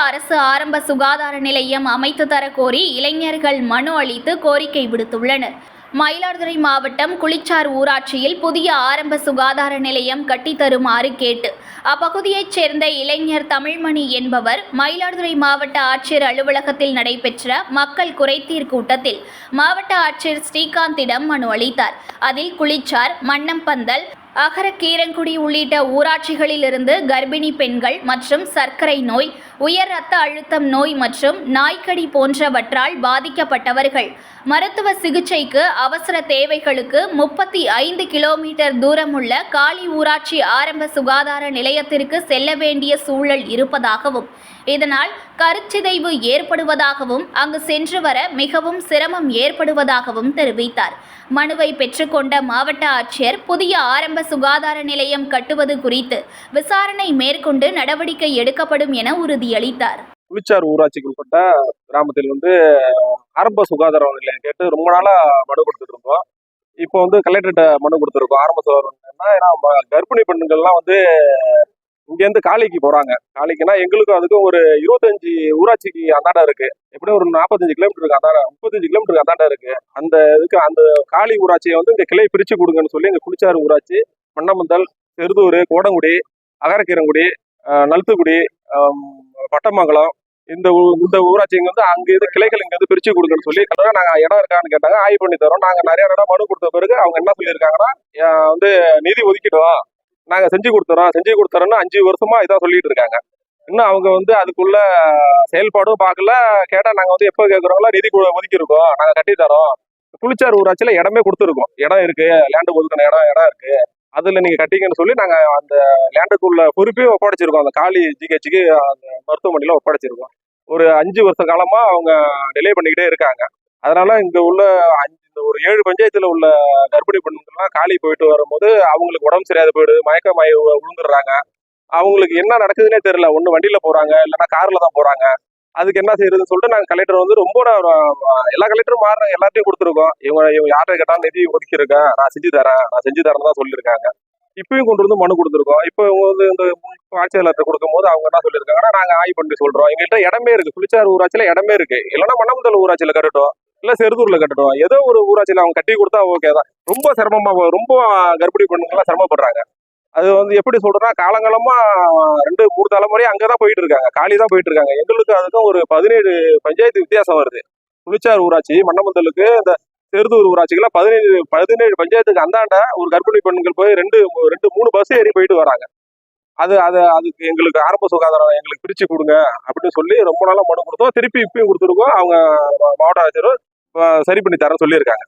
அரசு ஆரம்ப சுகாதார நிலையம் அமைத்து தரக்கோரி கோரி இளைஞர்கள் மனு அளித்து கோரிக்கை விடுத்துள்ளனர். மயிலாடுதுறை மாவட்டம் குளிச்சார் ஊராட்சியில் புதிய ஆரம்ப சுகாதார நிலையம் கட்டித்தருமாறு கேட்டு அப்பகுதியைச் சேர்ந்த இளைஞர் தமிழ்மணி என்பவர் மயிலாடுதுறை மாவட்ட ஆட்சியர் அலுவலகத்தில் நடைபெற்ற மக்கள் குறைத்தீர் கூட்டத்தில் மாவட்ட ஆட்சியர் ஸ்ரீகாந்திடம் மனு அளித்தார். அதில் குளிச்சார் மன்னம்பந்தல் அகரக்கீரங்குடி உள்ளிட்ட ஊராட்சிகளிலிருந்து கர்ப்பிணி பெண்கள் மற்றும் சர்க்கரை நோய் உயர் இரத்த அழுத்தம் நோய் மற்றும் நாய்க்கடி போன்றவற்றால் பாதிக்கப்பட்டவர்கள். மருத்துவ சிகிச்சைக்கு அவசர தேவைகளுக்கு முப்பத்தி ஐந்து கிலோமீட்டர் தூரமுள்ள காலி ஊராட்சி ஆரம்ப சுகாதார நிலையத்திற்கு செல்ல வேண்டிய சூழல் இருப்பதாகவும் இதனால் கருச்சிதைவு ஏற்படுவதாகவும் அங்கு சென்று வர மிகவும் சிரமம் ஏற்படுவதாகவும் தெரிவித்தார். மனுவை பெற்றுக்கொண்ட மாவட்ட ஆட்சியர் புதிய ஆரம்ப சுகாதார நிலையம் கட்டுவது குறித்து விசாரணை மேற்கொண்டு நடவடிக்கை எடுக்கப்படும் என உறுதி உறுதியளித்தார் குளிச்சார் ஊராட்சிக்கு உட்பட்ட கிராமத்தில் வந்து ஆரம்ப சுகாதார நிலையம் கேட்டு ரொம்ப நாளா மனு கொடுத்துட்டு இருந்தோம். இப்போ வந்து கலெக்டர்கிட்ட மனு கொடுத்துருக்கோம். ஆரம்ப சுகாதார நிலையம்னா ஏன்னா கர்ப்பிணி பெண்கள்லாம் வந்து இங்கேருந்து காலிக்கு போறாங்க. காலிக்குன்னா எங்களுக்கும் அதுக்கும் ஒரு இருபத்தஞ்சு ஊராட்சிக்கு அந்தாண்டா இருக்கு. எப்படியும் ஒரு நாற்பத்தஞ்சு கிலோமீட்டருக்கு அந்தாண்டா முப்பத்தஞ்சு கிலோமீட்டருக்கு அந்தாண்டா இருக்கு. அந்த இதுக்கு அந்த காலி ஊராட்சியை வந்து இந்த கிளை பிரிச்சு கொடுங்கன்னு சொல்லி இங்க குளிச்சாறு ஊராட்சி மன்னமந்தல் செருதூர் கோடங்குடி அகரக்கீரங்குடி அஹ், நல்த்துக்குடி பட்டமங்கலம் இந்த ஊ- இந்த ஊராட்சிங்க வந்து அங்க இருந்து கிளைகள் இங்க வந்து பிரிச்சு கொடுங்கன்னு சொல்லி கரெக்டா நாங்க இடம் இருக்கான்னு கேட்டாங்க. ஆய்வு பண்ணி தரோம் நாங்க நிறைய இடம் மனு கொடுத்த பிறகு அவங்க என்ன சொல்லியிருக்காங்கன்னா வந்து நிதி ஒதுக்கிடுவோம் நாங்க செஞ்சு கொடுத்துறோம். செஞ்சு கொடுத்துறோம்னு அஞ்சு வருஷமா இதான் சொல்லிட்டு இருக்காங்க. இன்னும் அவங்க வந்து அதுக்குள்ள செயல்பாடும் பார்க்கல. கேட்டா நாங்க வந்து எப்போ கேட்குறோங்களோ நிதி கு- ஒதுக்கியிருக்கோம். நாங்க கட்டி தரோம் புளிச்சார் ஊராட்சியில இடமே கொடுத்துருக்கோம். இடம் இருக்கு. லேண்டு ஒதுக்கின இடம் இடம் இருக்கு. அதில் நீங்கள் கட்டிங்கன்னு சொல்லி நாங்கள் அந்த லேண்டுக்குள்ள பொறுப்பையும் ஒப்படைச்சிருக்கோம். அந்த காலி ஜிஹெச்சுக்கு அந்த மருத்துவமனையில் ஒப்படைச்சிருக்கோம். ஒரு அஞ்சு வருஷ காலமாக அவங்க டிலே பண்ணிக்கிட்டே இருக்காங்க. அதனால இங்கே உள்ள அஞ்சு இந்த ஒரு ஏழு பஞ்சாயத்தில் உள்ள கர்ப்பிணி பெண்கள்லாம் காலி போயிட்டு வரும்போது அவங்களுக்கு உடம்பு சரியாத போயிடுது மயக்க வி- விழுந்துடுறாங்க அவங்களுக்கு என்ன நடக்குதுன்னே தெரியல. ஒன்று வண்டியில் போகிறாங்க இல்லைன்னா காரில் தான் போகிறாங்க அதுக்கு என்ன செய்யறதுன்னு சொல்லிட்டு நாங்க கலெக்டர் வந்து ரொம்ப நான் எல்லா கலெக்டரும் மாறுறாங்க எல்லாத்தையும் கொடுத்துருக்கோம். இவங்க இவங்க யார்கிட்ட கேட்டாலும் நிதி ஒதுக்கியிருக்கேன். நான் செஞ்சு தரேன். நான் செஞ்சு தரேன் தான் சொல்லியிருக்காங்க. இப்பயும் கொண்டு வந்து மனு கொடுத்துருக்கோம். இப்போ இவங்க வந்து இந்த ஆட்சியாளர்கிட்ட கொடுக்கும்போது அவங்க என்ன சொல்லியிருக்காங்கன்னா நாங்க ஆய்வு பண்ணி சொல்றோம். எங்கள்கிட்ட இடமே இருக்கு. புளிச்சாறு ஊராட்சியில இடமே இருக்கு. இல்லைன்னா மண்ணமுதல் ஊராட்சியில கட்டட்டும். இல்ல செருதூர்ல கட்டட்டும். ஏதோ ஒரு ஊராட்சியில அவங்க கட்டி கொடுத்தா ஓகே தான். ரொம்ப சிரமமா ரொம்ப கர்ப்பிணி பெண்கள்லாம் சிரமப்படுறாங்க. அது வந்து எப்படி சொல்றேன்னா காலங்காலமா ரெண்டு மூணு தலைமுறையும் அங்கதான் போயிட்டு இருக்காங்க காலி தான் போயிட்டு இருக்காங்க எங்களுக்கு அதுக்கும் ஒரு பதினேழு பஞ்சாயத்து வித்தியாசம் வருது. புளிச்சார் ஊராட்சி மன்னமந்தலுக்கு இந்த செருதூர் ஊராட்சிக்கெல்லாம் பதினேழு பதினேழு பஞ்சாயத்துக்கு அந்தாண்ட ஒரு கர்ப்பிணி பெண்கள் போய் ரெண்டு ரெண்டு மூணு பஸ் ஏறி போயிட்டு வராங்க. அது அது அதுக்கு எங்களுக்கு ஆரம்ப சுகாதாரம் எங்களுக்கு பிரிச்சு கொடுங்க அப்படின்னு சொல்லி ரொம்ப நாளா மனு கொடுத்தோம். திருப்பி இப்பயும் கொடுத்துருக்கோம். அவங்க மாவட்ட ஆட்சியரும் சரி பண்ணி தரேன்னு சொல்லியிருக்காங்க.